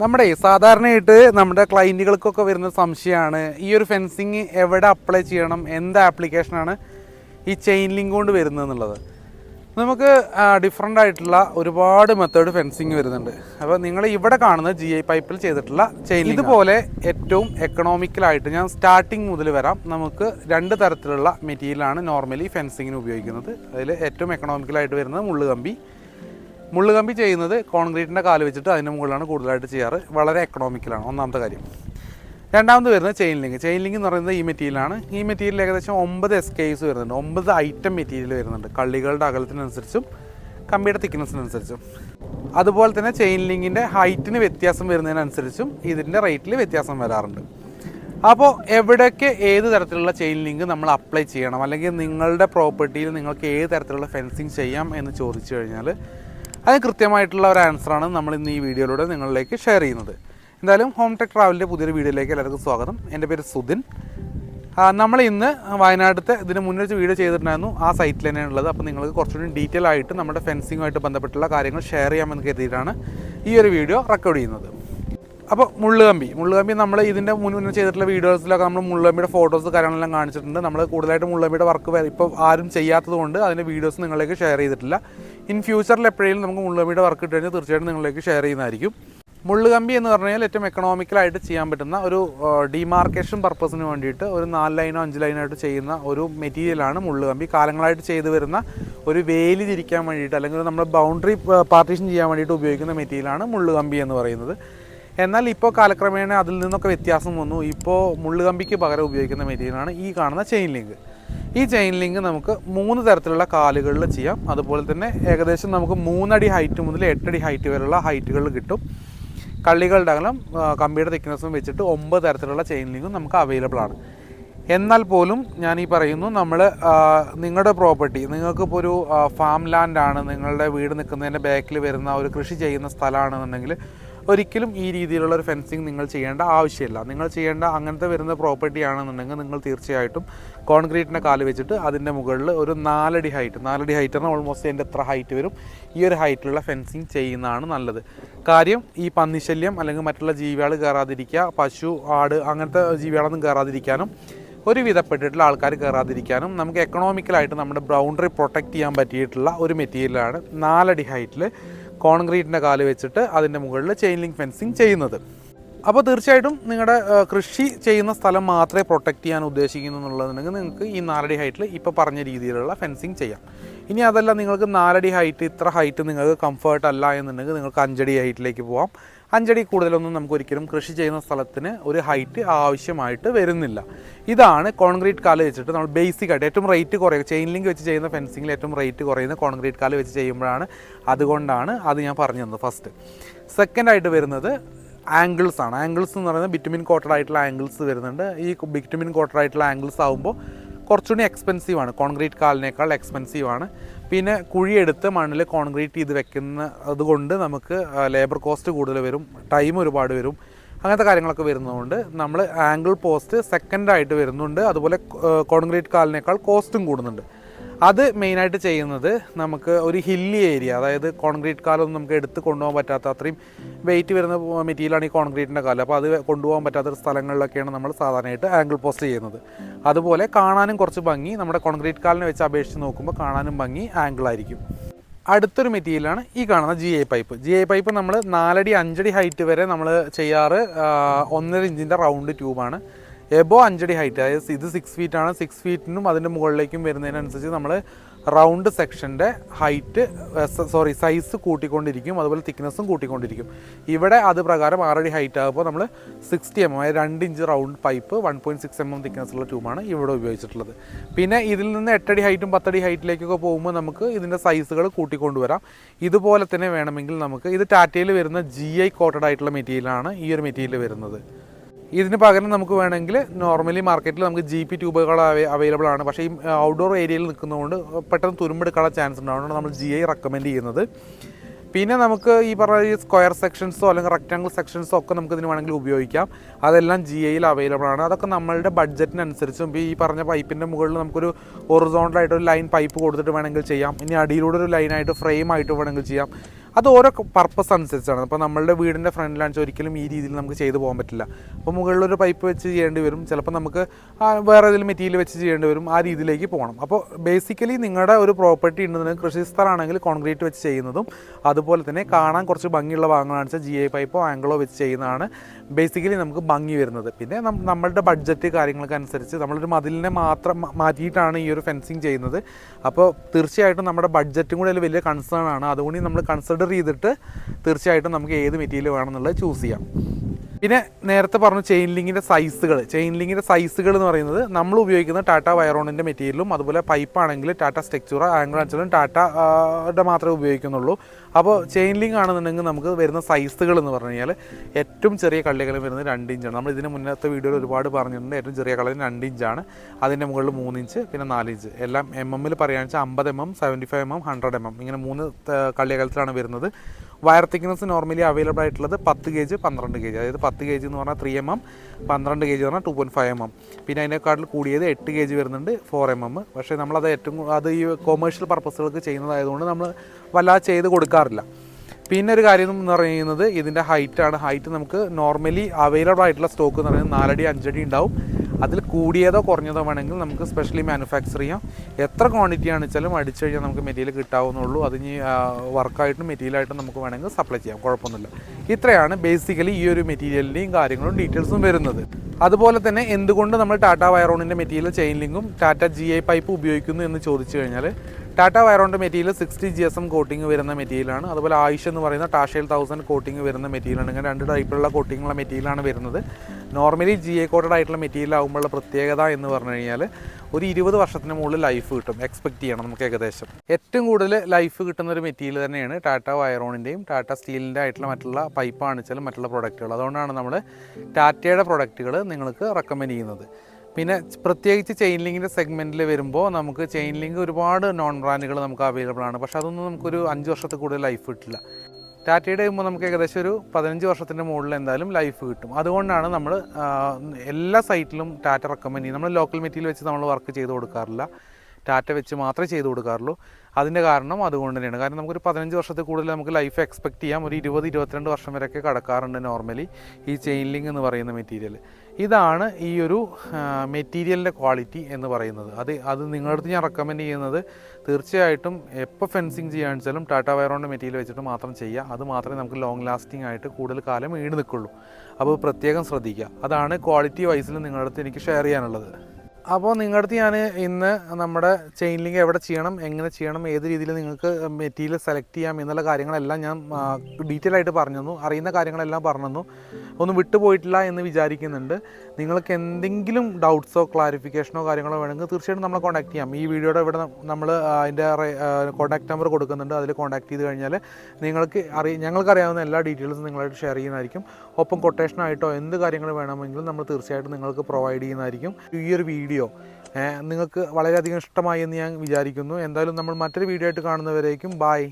നമ്മുടെ സാധാരണയായിട്ട് നമ്മുടെ ക്ലയന്റുകൾക്കൊക്കെ വരുന്ന സംശയമാണ് ഈ ഒരു ഫെൻസിങ് എവിടെ അപ്ലൈ ചെയ്യണം എന്ത് ആപ്ലിക്കേഷനാണ് ഈ ചെയിൻ ലിങ്ക് കൊണ്ട് വരുന്നത് എന്നുള്ളത്. നമുക്ക് ഡിഫറെന്റ് ആയിട്ടുള്ള ഒരുപാട് മെത്തേഡ് ഫെൻസിങ് വരുന്നുണ്ട്. അപ്പോൾ നിങ്ങൾ ഇവിടെ കാണുന്ന ജി ഐ പൈപ്പിൽ ചെയ്തിട്ടുള്ള ചെയിൻ ഇതുപോലെ ഏറ്റവും എക്കണോമിക്കലായിട്ട് ഞാൻ സ്റ്റാർട്ടിങ് മുതൽ വരാം. നമുക്ക് രണ്ട് തരത്തിലുള്ള മെറ്റീരിയലാണ് നോർമലി ഫെൻസിങ്ങിന് ഉപയോഗിക്കുന്നത്. അതിൽ ഏറ്റവും എക്കണോമിക്കലായിട്ട് വരുന്നത് മുള്ളുകമ്പി മുള്ളുകമ്പി ചെയ്യുന്നത് കോൺക്രീറ്റിന്റെ കാൽ വെച്ചിട്ട് അതിന്റെ മുകളിലാണ് കൂടുതലായിട്ട് ചെയ്യാറ്. വളരെ എക്കണോമിക്കലാണ് ഒന്നാമത്തെ കാര്യം. രണ്ടാമത് വരുന്നത് ചെയിൻ ലിങ്ക് ചെയിൻ ലിങ്ക് എന്ന് പറയുന്നത് ഈ മെറ്റീരിയലാണ് ഈ മെറ്റീരിയൽ ഏകദേശം ഒമ്പത് എസ് കേസ് വരുന്നുണ്ട്. ഒമ്പത് ഐറ്റം മെറ്റീരിയൽ വരുന്നുണ്ട്. കള്ളികളുടെ അകലത്തിനനുസരിച്ചും കമ്പിയുടെ തിക്നെസ്സിനനുസരിച്ചും അതുപോലെ തന്നെ ചെയിൻ ലിങ്കിന്റെ ഹൈറ്റിന് വ്യത്യാസം വരുന്നതിനനുസരിച്ചും ഇതിന്റെ റേറ്റിൽ വ്യത്യാസം വരാറുണ്ട്. അപ്പോൾ എവിടെയൊക്കെ ഏത് തരത്തിലുള്ള ചെയിൻ ലിങ്ക് നമ്മൾ അപ്ലൈ ചെയ്യണം? അല്ലെങ്കിൽ നിങ്ങളുടെ പ്രോപ്പർട്ടിയിൽ നിങ്ങൾക്ക് ഏത് തരത്തിലുള്ള ഫെൻസിങ് ചെയ്യാം എന്ന് ചോദിച്ചു കഴിഞ്ഞാൽ അതിന് കൃത്യമായിട്ടുള്ള ഒരു ആൻസറാണ് നമ്മൾ ഇന്ന് ഈ വീഡിയോയിലൂടെ നിങ്ങളിലേക്ക് ഷെയർ ചെയ്യുന്നത്. എന്തായാലും ഹോം ടെക് ട്രാവലിന്റെ പുതിയൊരു വീഡിയോയിലേക്ക് എല്ലാവർക്കും സ്വാഗതം. എന്റെ പേര് സുധിൻ. നമ്മൾ ഇന്ന് വയനാട്ടിലത്തെ ഇതിന് മുന്നൊരു വീഡിയോ ചെയ്തിട്ടുണ്ടായിരുന്നു. ആ സൈറ്റിൽ തന്നെയാണ് ഉള്ളത്. അപ്പോൾ നിങ്ങൾക്ക് കുറച്ചുകൂടി ഡീറ്റെയിൽ ആയിട്ട് നമ്മുടെ ഫെൻസിങ്ങുമായിട്ട് ബന്ധപ്പെട്ടുള്ള കാര്യങ്ങൾ ഷെയർ ചെയ്യാമെന്ന് കരുതിയിട്ടാണ് ഈ ഒരു വീഡിയോ റെക്കോർഡ് ചെയ്യുന്നത്. അപ്പോൾ മുള്ളുകമ്പി. മുള്ളുകമ്പി നമ്മൾ ഇതിന്റെ മുന്നേ ചെയ്തിട്ടുള്ള വീഡിയോസിലൊക്കെ നമ്മൾ മുള്ളുകമ്പിയുടെ ഫോട്ടോസ് കാര്യങ്ങളെല്ലാം കാണിച്ചിട്ടുണ്ട്. നമ്മൾ കൂടുതലായിട്ട് മുള്ളുകമ്പിയുടെ വർക്ക് ഇപ്പോൾ ആരും ചെയ്യാത്തതുകൊണ്ട് അതിന്റെ വീഡിയോസ് നിങ്ങളിലേക്ക് ഷെയർ ചെയ്തിട്ടില്ല. ഇൻ ഫ്യൂച്ചറിൽ എപ്പോഴെങ്കിലും നമുക്ക് മുള്ളുകമ്പിയുടെ വർക്ക് ഇട്ട് കഴിഞ്ഞാൽ തീർച്ചയായിട്ടും നിങ്ങളിലേക്ക് ഷെയർ ചെയ്യുന്നതായിരിക്കും. മുള്ളുകമ്പി എന്ന് പറഞ്ഞു കഴിഞ്ഞാൽ ഏറ്റവും എക്കണോമിക്കലായിട്ട് ചെയ്യാൻ പറ്റുന്ന ഒരു ഡിമാർക്കേഷൻ പർപ്പസിന് വേണ്ടിയിട്ട് ഒരു നാല് ലൈനോ അഞ്ച് ലൈനോ ആയിട്ട് ചെയ്യുന്ന ഒരു മെറ്റീരിയലാണ് മുള്ളുകമ്പി. കാലങ്ങളായിട്ട് ചെയ്തു വരുന്ന ഒരു വേലി തിരിക്കാൻ വേണ്ടിയിട്ട് അല്ലെങ്കിൽ നമ്മൾ ബൗണ്ടറി പാർട്ടീഷൻ ചെയ്യാൻ വേണ്ടിയിട്ട് ഉപയോഗിക്കുന്ന മെറ്റീരിയലാണ് മുള്ളുകമ്പി എന്ന് പറയുന്നത്. എന്നാൽ ഇപ്പോൾ കാലക്രമേണ അതിൽ നിന്നൊക്കെ വ്യത്യാസം വന്നു. ഇപ്പോൾ മുള്ളുകമ്പിക്ക് പകരം ഉപയോഗിക്കുന്ന മെറ്റീരിയലാണ് ഈ കാണുന്ന ചെയിൻ ലിങ്ക് ഈ ചെയിൻ ലിങ്ക് നമുക്ക് മൂന്ന് തരത്തിലുള്ള കാലുകളിൽ ചെയ്യാം. അതുപോലെ തന്നെ ഏകദേശം നമുക്ക് മൂന്നടി ഹൈറ്റ് മുതൽ എട്ടടി ഹൈറ്റ് വരെയുള്ള ഹൈറ്റുകളിൽ കിട്ടും. കള്ളികളുടെ അകലം കമ്പിയുടെ തിക്നെസ്സും വെച്ചിട്ട് ഒമ്പത് തരത്തിലുള്ള ചെയിൻ ലിങ്കും നമുക്ക് അവൈലബിൾ ആണ്. എന്നാൽ പോലും ഞാൻ ഈ പറയുന്നു നമ്മൾ നിങ്ങളുടെ പ്രോപ്പർട്ടി നിങ്ങൾക്കിപ്പോൾ ഒരു ഫാം ലാൻഡാണ് നിങ്ങളുടെ വീട് നിൽക്കുന്നതിന്റെ ബാക്കിൽ വരുന്ന ഒരു കൃഷി ചെയ്യുന്ന സ്ഥലമാണെന്നുണ്ടെങ്കിൽ ഒരിക്കലും ഈ രീതിയിലുള്ള ഒരു ഫെൻസിങ് നിങ്ങൾ ചെയ്യേണ്ട ആവശ്യമില്ല. നിങ്ങൾ ചെയ്യേണ്ട അങ്ങനത്തെ വരുന്ന പ്രോപ്പർട്ടി ആണെന്നുണ്ടെങ്കിൽ നിങ്ങൾ തീർച്ചയായിട്ടും കോൺക്രീറ്റിന്റെ കാൽ വെച്ചിട്ട് അതിന്റെ മുകളിൽ ഒരു നാലടി ഹൈറ്റ് നാലടി ഹൈറ്റ് പറഞ്ഞാൽ ഓൾമോസ്റ്റ് അതിന്റെ എത്ര ഹൈറ്റ് വരും? ഈ ഒരു ഹൈറ്റിലുള്ള ഫെൻസിങ് ചെയ്യുന്നതാണ് നല്ലത്. കാര്യം ഈ പന്നിശല്യം അല്ലെങ്കിൽ മറ്റുള്ള ജീവികൾ കയറാതിരിക്കുക പശു ആട് അങ്ങനത്തെ ജീവികളൊന്നും കയറാതിരിക്കാനും ഒരു വിധപ്പെട്ടിട്ടുള്ള ആൾക്കാർ കയറാതിരിക്കാനും നമുക്ക് എക്കണോമിക്കലായിട്ട് നമ്മുടെ ബൗണ്ടറി പ്രൊട്ടക്റ്റ് ചെയ്യാൻ പറ്റിയിട്ടുള്ള ഒരു മെറ്റീരിയലാണ് നാലടി ഹൈറ്റിൽ കോൺക്രീറ്റിന്റെ കാൽ വെച്ചിട്ട് അതിന്റെ മുകളിൽ ചെയിൻ ലിങ്ക് ഫെൻസിങ് ചെയ്യുന്നത്. അപ്പോൾ തീർച്ചയായിട്ടും നിങ്ങളുടെ കൃഷി ചെയ്യുന്ന സ്ഥലം മാത്രമേ പ്രൊട്ടക്റ്റ് ചെയ്യാൻ ഉദ്ദേശിക്കുന്നു എന്നുള്ളതുണ്ടെങ്കിൽ നിങ്ങൾക്ക് ഈ നാലടി ഹൈറ്റിൽ ഇപ്പോൾ പറഞ്ഞ രീതിയിലുള്ള ഫെൻസിങ് ചെയ്യാം. ഇനി അതല്ല നിങ്ങൾക്ക് നാലടി ഹൈറ്റ് ഇത്ര ഹൈറ്റ് നിങ്ങൾക്ക് കംഫർട്ട് അല്ല എന്നുണ്ടെങ്കിൽ നിങ്ങൾക്ക് അഞ്ചടി ഹൈറ്റിലേക്ക് പോവാം. അഞ്ചടി കൂടുതലൊന്നും നമുക്ക് ഒരിക്കലും കൃഷി ചെയ്യുന്ന സ്ഥലത്തിന് ഒരു ഹൈറ്റ് ആവശ്യമായിട്ട് വരുന്നില്ല. ഇതാണ് കോൺക്രീറ്റ് കാൽ വെച്ചിട്ട് നമ്മൾ ബേസിക് ആയിട്ട് ഏറ്റവും റേറ്റ് കുറയുക. ചെയിൻ ലിങ്ക് വെച്ച് ചെയ്യുന്ന ഫെൻസിങ്ങിൽ ഏറ്റവും റേറ്റ് കുറയുന്ന കോൺക്രീറ്റ് കാൽ വെച്ച് ചെയ്യുമ്പോഴാണ് അതുകൊണ്ടാണ് അത് ഞാൻ പറഞ്ഞു തന്നത് ഫസ്റ്റ് സെക്കൻഡായിട്ട് വരുന്നത് ആംഗിൾസ് ആണ്. ആംഗിൾസ് എന്ന് പറയുന്നത് ബിറ്റുമിൻ കോട്ടഡ് ആയിട്ടുള്ള ആംഗിൾസ് വരുന്നുണ്ട്. ഈ ബിറ്റുമിൻ കോട്ടഡ് ആയിട്ടുള്ള ആംഗിൾസ് ആകുമ്പോൾ കുറച്ചുകൂടി എക്സ്പെൻസീവ് ആണ്. കോൺക്രീറ്റ് കാലിനേക്കാൾ എക്സ്പെൻസീവ് ആണ്. പിന്നെ കുഴിയെടുത്ത് മണ്ണിൽ കോൺക്രീറ്റ് ചെയ്ത് വെക്കുന്ന അതുകൊണ്ട് നമുക്ക് ലേബർ കോസ്റ്റ് കൂടുതൽ വരും. ടൈം ഒരുപാട് വരും. അങ്ങനത്തെ കാര്യങ്ങളൊക്കെ വരുന്നതുകൊണ്ട് നമ്മൾ ആംഗിൾ പോസ്റ്റ് സെക്കൻഡായിട്ട് വരുന്നുണ്ട്. അതുപോലെ കോൺക്രീറ്റ് കാലിനേക്കാൾ കോസ്റ്റും കൂടുന്നുണ്ട്. അത് മെയിനായിട്ട് ചെയ്യുന്നത് നമുക്ക് ഒരു ഹില്ലി ഏരിയ അതായത് കോൺക്രീറ്റ് കാലൊന്നും നമുക്ക് എടുത്ത് കൊണ്ടുപോകാൻ പറ്റാത്ത അത്രയും വെയിറ്റ് വരുന്ന മെറ്റീരിയലാണ് ഈ കോൺക്രീറ്റിന്റെ കാലം. അപ്പോൾ അത് കൊണ്ടുപോകാൻ പറ്റാത്ത സ്ഥലങ്ങളിലൊക്കെയാണ് നമ്മൾ സാധാരണയായിട്ട് ആംഗിൾ പോസ്റ്റ് ചെയ്യുന്നത്. അതുപോലെ കാണാനും കുറച്ച് ഭംഗി നമ്മുടെ കോൺക്രീറ്റ് കാലിനെ വെച്ച് അപേക്ഷിച്ച് നോക്കുമ്പോൾ കാണാനും ഭംഗി ആംഗിൾ ആയിരിക്കും. അടുത്തൊരു മെറ്റീരിയലാണ് ഈ കാണുന്ന G I pipe G I pipe നമ്മൾ നാലടി അഞ്ചടി ഹൈറ്റ് വരെ നമ്മൾ ചെയ്യാറ് ഒന്നര ഇഞ്ചിന്റെ റൗണ്ട് ട്യൂബാണ് എബോ അഞ്ചടി ഹൈറ്റ് അതായത് ഇത് സിക്സ് ഫീറ്റ് ആണ്. സിക്സ് ഫീറ്റിനും അതിന്റെ മുകളിലേക്കും വരുന്നതിനനുസരിച്ച് നമ്മൾ റൗണ്ട് സെക്ഷന്റെ ഹൈറ്റ് സോറി സൈസ് കൂട്ടിക്കൊണ്ടിരിക്കും. അതുപോലെ തിക്നെസ്സും കൂട്ടിക്കൊണ്ടിരിക്കും. ഇവിടെ അത് പ്രകാരം ആറടി ഹൈറ്റ് ആകുമ്പോൾ നമ്മൾ സിക്സ്റ്റി എം അതായത് രണ്ട് inch round pipe one point six M M തിക്നെസ്സുള്ള ട്യൂബാണ് ഇവിടെ ഉപയോഗിച്ചിട്ടുള്ളത്. പിന്നെ ഇതിൽ നിന്ന് എട്ടടി ഹൈറ്റും പത്തടി ഹൈറ്റിലേക്കൊക്കെ പോകുമ്പോൾ നമുക്ക് ഇതിന്റെ സൈസുകൾ കൂട്ടിക്കൊണ്ടുവരാം. ഇതുപോലെ തന്നെ വേണമെങ്കിൽ നമുക്ക് ഇത് ടാറ്റയിൽ വരുന്ന ജി ഐ കോട്ടഡ് ആയിട്ടുള്ള മെറ്റീരിയലാണ് ഈ ഒരു മെറ്റീരിയൽ വരുന്നത്. ഇതിന് പകരം നമുക്ക് വേണമെങ്കിൽ നോർമലി മാർക്കറ്റിൽ നമുക്ക് ജി പി ട്യൂബുകൾ അവൈലബിൾ ആണ്. പക്ഷേ ഈ ഔട്ട്ഡോർ ഏരിയയിൽ നിൽക്കുന്നതുകൊണ്ട് പെട്ടെന്ന് തുരുമ്പെടുക്കാനുള്ള ചാൻസ് ഉണ്ട്. അതുകൊണ്ടാണ് നമ്മൾ ജി ഐ റെക്കമെൻഡ് ചെയ്യുന്നത്. പിന്നെ നമുക്ക് ഈ പറഞ്ഞ സ്ക്വയർ സെക്ഷൻസോ അല്ലെങ്കിൽ റെക്റ്റാങ്കിൾ സെക്ഷൻസോ ഒക്കെ നമുക്ക് ഇതിന് വേണമെങ്കിൽ ഉപയോഗിക്കാം. അതെല്ലാം ജി ഐയിൽ അവൈലബിൾ ആണ്. അതൊക്കെ നമ്മളുടെ ബഡ്ജറ്റിനനുസരിച്ചും ഈ പറഞ്ഞ പൈപ്പിന്റെ മുകളിൽ നമുക്കൊരു ഒറിസോണ്ടലായിട്ട് ലൈൻ പൈപ്പ് കൊടുത്തിട്ട് വേണമെങ്കിൽ ചെയ്യാം. ഇനി അടിയിലൂടെ ഒരു ലൈനായിട്ട് ഫ്രെയിം ആയിട്ട് വേണമെങ്കിൽ ചെയ്യാം. അത് ഓരോ പർപ്പസ് അനുസരിച്ചാണ്. അപ്പോൾ നമ്മളുടെ വീടിന്റെ ഫ്രണ്ടിലാണെന്ന് ഒരിക്കലും ഈ രീതിയിൽ നമുക്ക് ചെയ്തു പോകാൻ പറ്റില്ല. അപ്പോൾ മുകളിലൊരു പൈപ്പ് വെച്ച് ചെയ്യേണ്ടി വരും. ചിലപ്പോൾ നമുക്ക് വേറെ ഏതെങ്കിലും മെറ്റീരിയൽ വെച്ച് ചെയ്യേണ്ടി വരും. ആ രീതിയിലേക്ക് പോകണം. അപ്പോൾ ബേസിക്കലി നിങ്ങളുടെ ഒരു പ്രോപ്പർട്ടി ഉണ്ടെന്നുണ്ടെങ്കിൽ കൃഷി സ്ഥലമാണെങ്കിൽ കോൺക്രീറ്റ് വെച്ച് ചെയ്യുന്നതും അതുപോലെ തന്നെ കാണാൻ കുറച്ച് ഭംഗിയുള്ള ഭാഗങ്ങളാണെന്ന് വെച്ചാൽ ജി ഐ പൈപ്പോ ആംഗിളോ വെച്ച് ചെയ്യുന്നതാണ് ബേസിക്കലി നമുക്ക് ഭംഗി വരുന്നത്. പിന്നെ നമ്മളുടെ ബഡ്ജറ്റ് കാര്യങ്ങൾക്ക് അനുസരിച്ച് നമ്മളൊരു മതിലിനെ മാത്രം മാറ്റിയിട്ടാണ് ഈ ഒരു ഫെൻസിങ് ചെയ്യുന്നത്. അപ്പോൾ തീർച്ചയായിട്ടും നമ്മുടെ ബഡ്ജറ്റും കൂടി വലിയ കൺസേൺ ആണ്. അതുകൊണ്ട് നമ്മൾ കൺസിഡർ ചെയ്തിട്ട് തീർച്ചയായിട്ടും നമുക്ക് ഏത് മെറ്റീരിയൽ വേണമെന്നുള്ളത് ചൂസ് ചെയ്യാം. പിന്നെ നേരത്തെ പറഞ്ഞു ചെയിൻ ലിങ്കിന്റെ സൈസുകൾ ചെയിൻ ലിങ്കിന്റെ സൈസുകൾ എന്ന് പറയുന്നത് നമ്മൾ ഉപയോഗിക്കുന്ന ടാറ്റ വയറോണിന്റെ മെറ്റീരിയലും അതുപോലെ പൈപ്പാണെങ്കിൽ ടാറ്റ സ്ട്രക്ചറ ആംഗിൾ ആണെങ്കിലും ടാറ്റ യുടെ മാത്രമേ ഉപയോഗിക്കുന്നുള്ളൂ. അപ്പോൾ ചെയിൻ ലിങ്ക് ആണെന്നുണ്ടെങ്കിൽ നമുക്ക് വരുന്ന സൈസുകൾ എന്ന് പറഞ്ഞു കഴിഞ്ഞാൽ ഏറ്റവും ചെറിയ കള്ളികളും വരുന്നത് രണ്ട് ഇഞ്ചാണ് നമ്മൾ ഇതിന് മുന്നത്തെ വീഡിയോയിൽ ഒരുപാട് പറഞ്ഞിട്ടുണ്ട്. ഏറ്റവും ചെറിയ കളറിന് രണ്ട് ഇഞ്ചാണ് അതിന്റെ മുകളിൽ മൂന്ന് ഇഞ്ച് പിന്നെ നാല് ഇഞ്ച് എല്ലാം എം എമ്മിൽ പറയുകയാണെന്ന് വെച്ചാൽ അമ്പത് M M seventy five M M hundred M M ഇങ്ങനെ മൂന്ന് കള്ളിയകലത്തിലാണ് വരുന്നത്. വയർ തിക്നെസ് നോർമലി അവൈലബിൾ ആയിട്ടുള്ളത് പത്ത് കെ ജി പന്ത്രണ്ട് കെ ജി അതായത് പത്ത് കെ ജി എന്ന് പറഞ്ഞാൽ ത്രീ എം എം പന്ത്രണ്ട് കെ ജി എന്ന് പറഞ്ഞാൽ two point five M M പിന്നെ അതിനേക്കാട്ടിൽ കൂടിയത് എട്ട് കെ ജി വരുന്നുണ്ട് ഫോർ എം എം പക്ഷേ നമ്മളത് ഏറ്റവും അത് ഈ കൊമേഴ്ഷ്യൽ പർപ്പസുകൾക്ക് ചെയ്യുന്നതായതുകൊണ്ട് നമ്മൾ വല്ലാതെ ചെയ്ത് കൊടുക്കാറില്ല. പിന്നെ ഒരു കാര്യം എന്ന് പറയുന്നത് ഇതിന്റെ ഹൈറ്റാണ് ഹൈറ്റ് നമുക്ക് നോർമലി അവൈലബിൾ ആയിട്ടുള്ള സ്റ്റോക്ക് എന്ന് പറയുന്നത് നാലടി അഞ്ചടി ഉണ്ടാവും. അതിൽ കൂടിയതോ കുറഞ്ഞതോ വേണമെങ്കിൽ നമുക്ക് സ്പെഷ്യലി മാനുഫാക്ചർ ചെയ്യാം. എത്ര ക്വാണ്ടിറ്റി ആണ് വെച്ചാലും അടിച്ചു കഴിഞ്ഞാൽ നമുക്ക് മെറ്റീരിയൽ കിട്ടാവുന്നുള്ളൂ അത് ഇനി വർക്കായിട്ടും മെറ്റീരിയലായിട്ടും നമുക്ക് വേണമെങ്കിൽ സപ്ലൈ ചെയ്യാം. കുഴപ്പമൊന്നുമില്ല. ഇത്രയാണ് ബേസിക്കലി ഈ ഒരു മെറ്റീരിയലിന്റെയും കാര്യങ്ങളും ഡീറ്റെയിൽസും വരുന്നത്. അതുപോലെ തന്നെ എന്തുകൊണ്ട് നമ്മൾ ടാറ്റ വയറോണിന്റെ മെറ്റീരിയൽ ചെയിൻ ലിങ്കും ടാറ്റ ജി ഐ പൈപ്പ് ഉപയോഗിക്കുന്നു എന്ന് ചോദിച്ചു കഴിഞ്ഞാൽ Tata Wiron material sixty G S M coating വരുന്ന മെറ്റീരിയലാണ്. അതുപോലെ ആയുഷ് എന്ന് പറയുന്ന ടാഷയിൽ തൗസൻഡ് കോട്ടിംഗ് വരുന്ന മെറ്റീരിയലാണ്. ഇങ്ങനെ രണ്ട് ടൈപ്പിലുള്ള കോട്ടിങ്ങുള്ള മെറ്റീരിയലാണ് വരുന്നത്. നോർമലി ജി എ കോട്ടഡ് ആയിട്ടുള്ള മെറ്റീരിയൽ ആകുമ്പോഴുള്ള പ്രത്യേകത എന്ന് പറഞ്ഞു കഴിഞ്ഞാൽ ഒരു ഇരുപത് വർഷത്തിന് മുകളിൽ ലൈഫ് കിട്ടും. എക്സ്പെക്ട് ചെയ്യണം നമുക്ക് ഏകദേശം. ഏറ്റവും കൂടുതൽ ലൈഫ് കിട്ടുന്ന ഒരു മെറ്റീരിയൽ തന്നെയാണ് ടാറ്റ വയറോണിന്റെയും ടാറ്റ സ്റ്റീലിന്റെ ആയിട്ടുള്ള മറ്റുള്ള പൈപ്പാണ് വെച്ചാലും മറ്റുള്ള പ്രൊഡക്റ്റുകൾ അതുകൊണ്ടാണ് നമ്മൾ ടാറ്റയുടെ പ്രൊഡക്റ്റുകൾ നിങ്ങൾക്ക് റെക്കമെൻഡ് ചെയ്യുന്നത്. പിന്നെ പ്രത്യേകിച്ച് ചെയിൻ ലിങ്കിന്റെ സെഗ്മെന്റിൽ വരുമ്പോൾ നമുക്ക് ചെയിൻ ലിങ്ക് ഒരുപാട് നോൺ ബ്രാൻഡുകൾ നമുക്ക് അവൈലബിൾ ആണ്. പക്ഷേ അതൊന്നും നമുക്കൊരു അഞ്ച് വർഷത്തിൽ കൂടുതൽ ലൈഫ് കിട്ടില്ല. ടാറ്റയുടെ ആകുമ്പോൾ നമുക്ക് ഏകദേശം ഒരു പതിനഞ്ച് വർഷത്തിന്റെ മുകളിൽ എന്തായാലും ലൈഫ് കിട്ടും. അതുകൊണ്ടാണ് നമ്മൾ എല്ലാ സൈറ്റിലും ടാറ്റ റെക്കമെൻഡ് ചെയ്യുന്നത്. നമ്മൾ ലോക്കൽ മെറ്റീരിയൽ വെച്ച് നമ്മൾ വർക്ക് ചെയ്ത് കൊടുക്കാറില്ല. ടാറ്റ വെച്ച് മാത്രമേ ചെയ്ത് കൊടുക്കാറുള്ളൂ. അതിന്റെ കാരണം അതുകൊണ്ട് തന്നെയാണ്. കാരണം നമുക്കൊരു പതിനഞ്ച് വർഷത്തിൽ കൂടുതൽ നമുക്ക് ലൈഫ് എക്സ്പെക്ട് ചെയ്യാം. ഒരു ഇരുപത് ഇരുപത്തിരണ്ട് വർഷം വരെയൊക്കെ കടക്കാറുണ്ട് നോർമലി ഈ ചെയിൻ ലിങ്ക് എന്ന് പറയുന്ന മെറ്റീരിയൽ ഇതാണ് ഈ ഒരു മെറ്റീരിയലിന്റെ ക്വാളിറ്റി എന്ന് പറയുന്നത്. അത് അത് നിങ്ങളുടെ അടുത്ത് ഞാൻ റെക്കമെൻഡ് ചെയ്യുന്നത് തീർച്ചയായിട്ടും എപ്പോൾ ഫെൻസിങ് ചെയ്യാന്ന് വെച്ചാലും ടാറ്റ വയറോണിന്റെ മെറ്റീരിയൽ വെച്ചിട്ട് മാത്രം ചെയ്യുക അത് മാത്രമേ നമുക്ക് ലോങ് ലാസ്റ്റിംഗ് ആയിട്ട് കൂടുതൽ കാലം ഈട് നിൽക്കുള്ളൂ. അപ്പോൾ പ്രത്യേകം ശ്രദ്ധിക്കുക. അതാണ് ക്വാളിറ്റി വൈസിൽ നിങ്ങളുടെ അടുത്ത് എനിക്ക് ഷെയർ ചെയ്യാനുള്ളത്. അപ്പോൾ നിങ്ങളുടെ അടുത്ത് ഞാൻ ഇന്ന് നമ്മുടെ ചെയിൻ ലിങ്ക് എവിടെ ചെയ്യണം എങ്ങനെ ചെയ്യണം ഏത് രീതിയിൽ നിങ്ങൾക്ക് മെറ്റീരിയൽ സെലക്ട് ചെയ്യാം എന്നുള്ള കാര്യങ്ങളെല്ലാം ഞാൻ ഡീറ്റെയിൽ ആയിട്ട് പറഞ്ഞു തന്നു അറിയുന്ന കാര്യങ്ങളെല്ലാം പറഞ്ഞു തന്നു ഒന്നും വിട്ടുപോയിട്ടില്ല എന്ന് വിചാരിക്കുന്നുണ്ട്. നിങ്ങൾക്ക് എന്തെങ്കിലും ഡൗട്ട്സോ ക്ലാരിഫിക്കേഷനോ കാര്യങ്ങളോ വേണമെങ്കിൽ തീർച്ചയായിട്ടും നമ്മളെ കോൺടാക്ട് ചെയ്യാം. ഈ വീഡിയോയുടെ ഇവിടെ നമ്മൾ അതിന്റെ കോൺടാക്ട് നമ്പർ കൊടുക്കുന്നുണ്ട്. അതിൽ കോൺടാക്ട് ചെയ്ത് കഴിഞ്ഞാൽ നിങ്ങൾക്ക് അറി ഞങ്ങൾക്ക് അറിയാവുന്ന എല്ലാ ഡീറ്റെയിൽസും നിങ്ങളായിട്ട് ഷെയർ ചെയ്യുന്നതായിരിക്കും. ഒപ്പം കൊട്ടേഷനായിട്ടോ എന്ത് കാര്യങ്ങൾ വേണമെങ്കിലും നമ്മൾ തീർച്ചയായിട്ടും നിങ്ങൾക്ക് പ്രൊവൈഡ് ചെയ്യുന്നതായിരിക്കും. ഈ ഒരു വീഡിയോ നിങ്ങൾക്ക് വളരെയധികം ഇഷ്ടമായി എന്ന് ഞാൻ വിചാരിക്കുന്നു. എന്തായാലും നമ്മൾ മറ്റൊരു വീഡിയോ ആയിട്ട് കാണുന്നവരേക്കും ബായ്